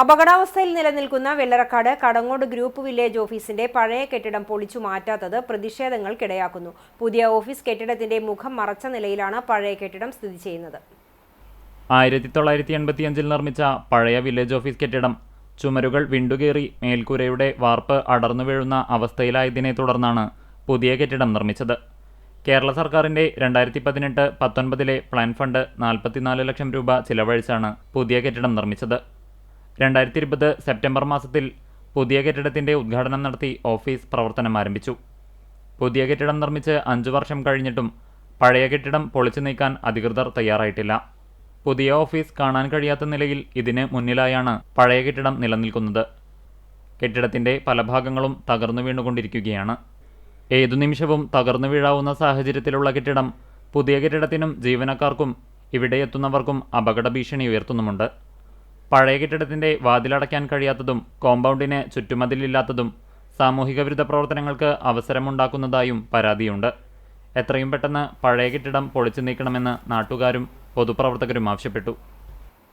അപകടാവസ്ഥയിൽ നിലനിൽക്കുന്ന Vellarakkad Kadangode group village ഓഫീസിന്റെ പഴയ കെട്ടിടം പൊളിച്ചു മാറ്റാത്തത് പ്രതിഷേധങ്ങൾക്കിടയാക്കുന്നു. പുതിയ ഓഫീസ് കെട്ടിടത്തിന്റെ മുഖം മറച്ച നിലയിലാണ് പഴയ കെട്ടിടം സ്ഥിതി ചെയ്യുന്നത്. ആയിരത്തി തൊള്ളായിരത്തി എൺപത്തിയഞ്ചിൽ നിർമ്മിച്ച പഴയ വില്ലേജ് ഓഫീസ് കെട്ടിടം ചുമരുകൾ വിണ്ടുകേറി മേൽക്കൂരയുടെ വാർപ്പ് അടർന്നു വീഴുന്ന അവസ്ഥയിലായതിനെ തുടർന്നാണ് പുതിയ കെട്ടിടം നിർമ്മിച്ചത്. കേരള സർക്കാരിന്റെ രണ്ടായിരത്തി പതിനെട്ട് പത്തൊൻപതിലെ പ്ലാൻ ഫണ്ട് നാൽപ്പത്തിനാല് ലക്ഷം രൂപ ചിലവഴിച്ചാണ് പുതിയ കെട്ടിടം നിർമ്മിച്ചത്. രണ്ടായിരത്തി ഇരുപത് സെപ്റ്റംബർ മാസത്തിൽ പുതിയ കെട്ടിടത്തിന്റെ ഉദ്ഘാടനം നടത്തി ഓഫീസ് പ്രവർത്തനം ആരംഭിച്ചു. പുതിയ കെട്ടിടം നിർമ്മിച്ച് അഞ്ചു വർഷം കഴിഞ്ഞിട്ടും പഴയ കെട്ടിടം പൊളിച്ചു നീക്കാൻ അധികൃതർ തയ്യാറായിട്ടില്ല. പുതിയ ഓഫീസ് കാണാൻ കഴിയാത്ത നിലയിൽ ഇതിന് മുന്നിലായാണ് പഴയ കെട്ടിടം നിലനിൽക്കുന്നത്. കെട്ടിടത്തിന്റെ പല ഭാഗങ്ങളും തകർന്നു വീണുകൊണ്ടിരിക്കുകയാണ്. ഏതു നിമിഷവും തകർന്നു വീഴാവുന്ന സാഹചര്യത്തിലുള്ള കെട്ടിടം പുതിയ കെട്ടിടത്തിനും ജീവനക്കാർക്കും ഇവിടെ എത്തുന്നവർക്കും അപകട ഭീഷണി ഉയർത്തുന്നുമുണ്ട്. പഴയ കെട്ടിടത്തിന്റെ വാതിലടയ്ക്കാൻ കഴിയാത്തതും കോമ്പൗണ്ടിന് ചുറ്റുമതിലില്ലാത്തതും സാമൂഹിക വിരുദ്ധ പ്രവർത്തനങ്ങൾക്ക് അവസരമുണ്ടാക്കുന്നതായും പരാതിയുണ്ട്. എത്രയും പെട്ടെന്ന് പഴയ കെട്ടിടം പൊളിച്ചു നീക്കണമെന്ന് നാട്ടുകാരും പൊതുപ്രവർത്തകരും ആവശ്യപ്പെട്ടു.